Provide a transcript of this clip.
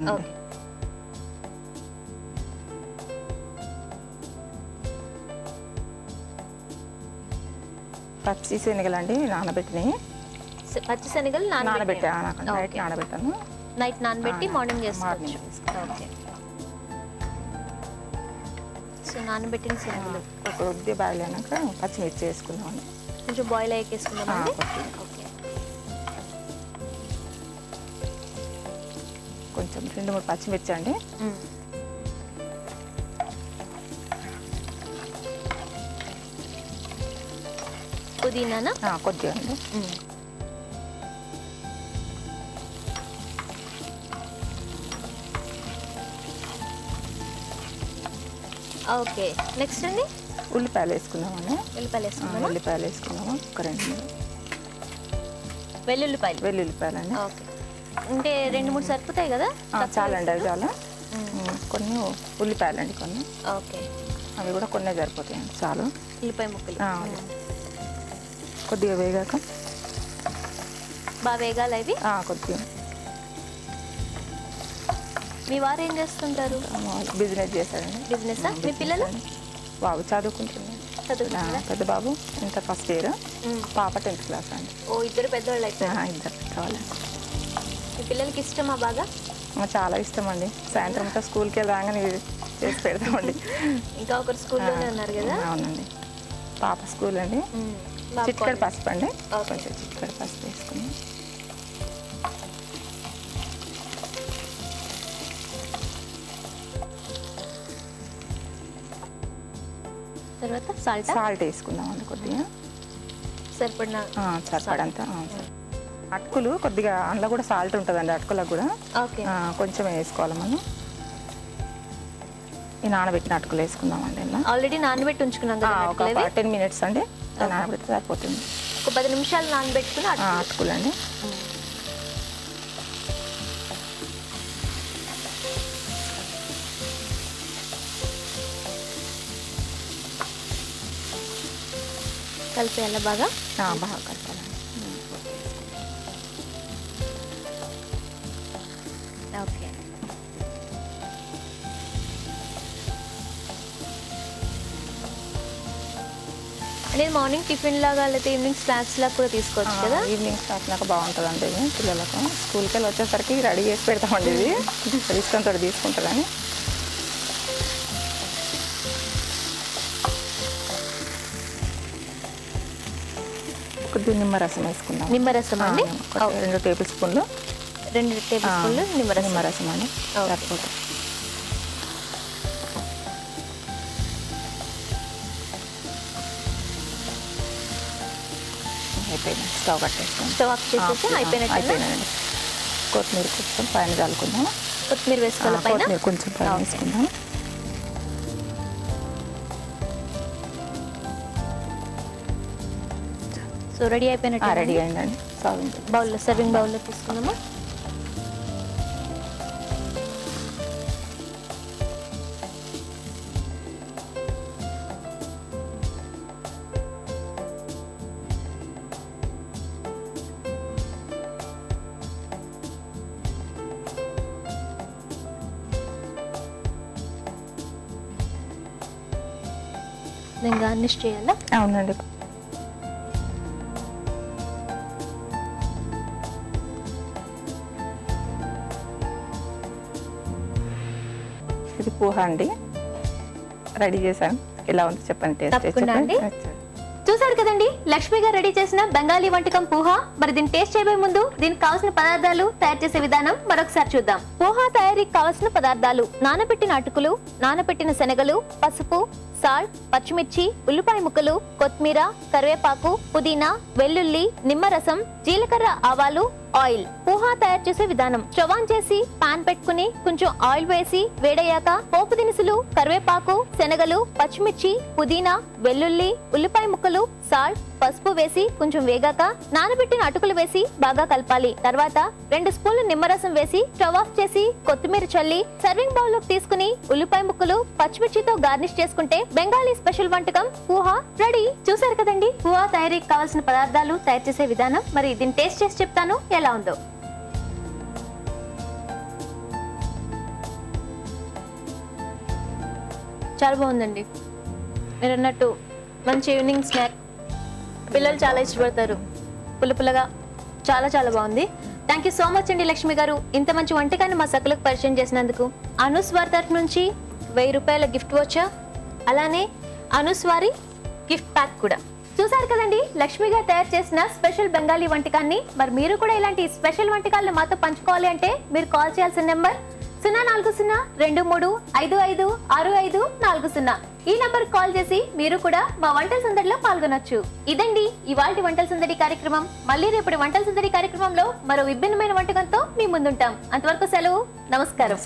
Okay పచ్చి శనగలండి నానబెట్టినాయి స- పచ్చి శనగలు నానబెట్టా నానబెట్టి నైట్ నానబెట్టాను. నైట్ నానబెట్టి మార్నింగ్ చేసుకోవచ్చు ఓకే. సో నానబెట్టిన శనగలు. ఒక ఉద్ది బాయిల్ అయినాక పచ్చిమిర్చి వేసుకుందామండి కొంచెం బాయిల్ కొద్దిగా. ఓకే. కొంచెం రెండు మూడు పచ్చిమిర్చి అండి. ఆ, కొద్దిగా అండి. ఓకే నెక్స్ట్ అండి? ఉల్లిపాయలు వేసుకుందామండి వెల్లుల్లిపాయలు ఆ, వేసుకుందామా? ఉల్లిపాయలు వేసుకుందాము? ఒక రెండు. మూడు వెల్లుల్లిపాయలు వెల్లుల్లిపాయలండి ఓకే. అంటే రెండు మూడు సరిపోతాయి కదా? చాలండి అవి చాలా. కొన్ని ఉల్లిపాయలండి కొన్ని. ఓకే. అవి కూడా కొన్ని సరిపోతాయండి చాలు. ఉల్లిపాయ ముక్కలు. కొద్దిగా వేగాక. బాగా వేగాలి ఆ, కొద్దిగా. మీ వారు ఏం చేస్తుంటారు? బిజినెస్ చేశాడండి బిజినెస్? మీ పిల్లలు? అండి. బాబు ఆ, పెద్ద బాబు ఇంటర్ ఫస్ట్ ఇయర్. పాప టెన్త్ క్లాస్ అండి. ఓ ఇద్దరు పెద్దవాళ్ళు అయిపోయారు? ఇద్దరు కావాలి మీ పిల్లలకి ఇష్టమా బాగా? చాలా ఇష్టం అండి సాయంత్రం అంతా స్కూల్కి రాగానే చేసి పెడతామండి. ఇంకా ఒకరు స్కూల్లోనే ఆ, ఉన్నారు కదా? అవునండి. పాప స్కూల్ అండి. చిట్కడ. పసుపు అండి. కొంచెం చిట్కడ పసుపు వేసుకుని. తర్వాత సాల్ట్? సాల్ట్ వేసుకుందామండి కొద్దిగా. సరిపడిన సరిపడంత సరి- అటుకులు కొద్దిగా అందులో కూడా సాల్ట్ ఉంటుందండి అటుకులకు కూడా. కొంచెం వేసుకోవాలి మనం. ఈ నానబెట్టిన అటుకులు వేసుకుందామండి ఆల్రెడీ నానబెట్టి ఉంచుకున్నాం ఒక. టెన్ మినిట్స్ అండి. నానబెడితే సరిపోతుంది. ఒక పది నిమిషాలు నానబెట్టుకుని అటుకులు. అండి. కలిపేయాలి బాగా? బాగా కలపాలండి అనేది మార్నింగ్ టిఫిన్ లాగా లేకపోతే ఈవినింగ్ స్నాక్స్ లాగా కూడా తీసుకోవచ్చు కదా? ఈవినింగ్ స్నాక్ బాగుంటుందండి ఇది పిల్లలకు. స్కూల్కి వెళ్ళి వచ్చేసరికి రెడీ చేసి పెడతామండి ఇది. ఇష్టంతో తీసుకుంటారని. కొద్దిగా నిమ్మరసం వేసుకుందాం. నిమ్మరసం అండి? రెండు టేబుల్ స్పూన్లు. రెండు టేబుల్ స్పూన్లు నిమ్మరసం నిమ్మరసం అండి. సరిపోతుంది. అయిపోయింది స్టవ్ కట్టేస్తాం స్టవ్ ఆఫ్ చేసేసి అయిపోయినట్టు అయిపోయినండి కొత్తిమీర కొంచెం పైన చల్లుకుందాం. కొత్తిమీర వేసుకోవాలి కొత్తిమీర కొంచెం పైన. వేసుకుందాం. సో రెడీ అయిపోయినట్టు రెడీ అయిందండి. సర్వింగ్ బౌల్లో సర్వింగ్ బౌల్లో తీసుకుందామా? నేను గార్నిష్ చేయాలా? అవునండి. ఇది పూహ అండి. రెడీ చేశాను. ఎలా ఉంది చెప్పండి టేస్ట్ చెప్పండి. చూసారు కదండి? లక్ష్మి గారు రెడీ చేసిన బెంగాలీ వంటకం పోహా. మరి దీన్ని టేస్ట్ చేయబోయే ముందు దీనికి కావాల్సిన పదార్థాలు తయారు చేసే విధానం మరొకసారి చూద్దాం. పోహా తయారీకి కావాల్సిన పదార్థాలు నానబెట్టిన అటుకులు నానబెట్టిన శనగలు పసుపు సాల్ట్ పచ్చిమిర్చి ఉల్లిపాయ ముక్కలు కొత్తిమీర కరివేపాకు పుదీనా వెల్లుల్లి నిమ్మరసం జీలకర్ర ఆవాలు ఆయిల్. పోహా తయారు చేసే విధానం. చవాన్ చేసి పాన్ పెట్టుకుని కొంచెం ఆయిల్ వేసి వేడయ్యాక పోపు దినుసులు కరివేపాకు శనగలు పచ్చిమిర్చి పుదీనా వెల్లుల్లి ఉల్లిపాయ ముక్కలు సాల్ట్ పసుపు వేసి కొంచెం వేగాక నానబెట్టిన అటుకులు వేసి బాగా కలపాలి. తర్వాత రెండు స్పూన్లు నిమ్మరసం వేసి స్టవ్ ఆఫ్ చేసి కొత్తిమీర చల్లి సర్వింగ్ బౌల్లోకి తీసుకుని ఉల్లిపాయ ముక్కలు పచ్చిమిర్చితో గార్నిష్ చేసుకుంటే బెంగాలీ స్పెషల్ వంటకం హుహా రెడీ. చూసారు కదండి? హుహా తయారీకి కావాల్సిన పదార్థాలు తయారు చేసే విధానం. మరి దీన్ని టేస్ట్ చేసి చెప్తాను ఎలా ఉందో. చాలా బాగుందండి. మీరు అన్నట్టు మంచి ఈవినింగ్ స్నాక్. పిల్లలు చాలా ఇష్టపడతారు. పుల్ల పుల్లగా చాలా చాలా బాగుంది. థ్యాంక్ యూ సో మచ్ అండి లక్ష్మి గారు. ఇంత మంచి వంటకాన్ని మా సకులకు పరిచయం చేసినందుకు. అనుస్ వారి తరఫు నుంచి వెయ్యి రూపాయల గిఫ్ట్ వచ్చా అలానే అనుస్ వారి గిఫ్ట్ ప్యాక్ కూడా. చూసారు కదండి లక్ష్మి గారు తయారు చేసిన స్పెషల్ బెంగాలీ వంటకాన్ని. మరి మీరు కూడా ఇలాంటి స్పెషల్ వంటకాలను మాతో పంచుకోవాలి అంటే మీరు కాల్ చేయాల్సిన నెంబర్ సున్నా నాలుగు సున్నా రెండు మూడు ఐదు ఐదు ఆరు ఐదు నాలుగు సున్నా. ఈ నంబర్ కాల్ చేసి మీరు కూడా మా వంటల సందడిలో పాల్గొనొచ్చు. ఇదండి ఇవాళ వంటల సందడి కార్యక్రమం. మళ్ళీ రేపటి వంటల సందడి కార్యక్రమంలో మరో విభిన్నమైన వంటకంతో మీ ముందుంటాం. అంతవరకు సెలవు. నమస్కారం.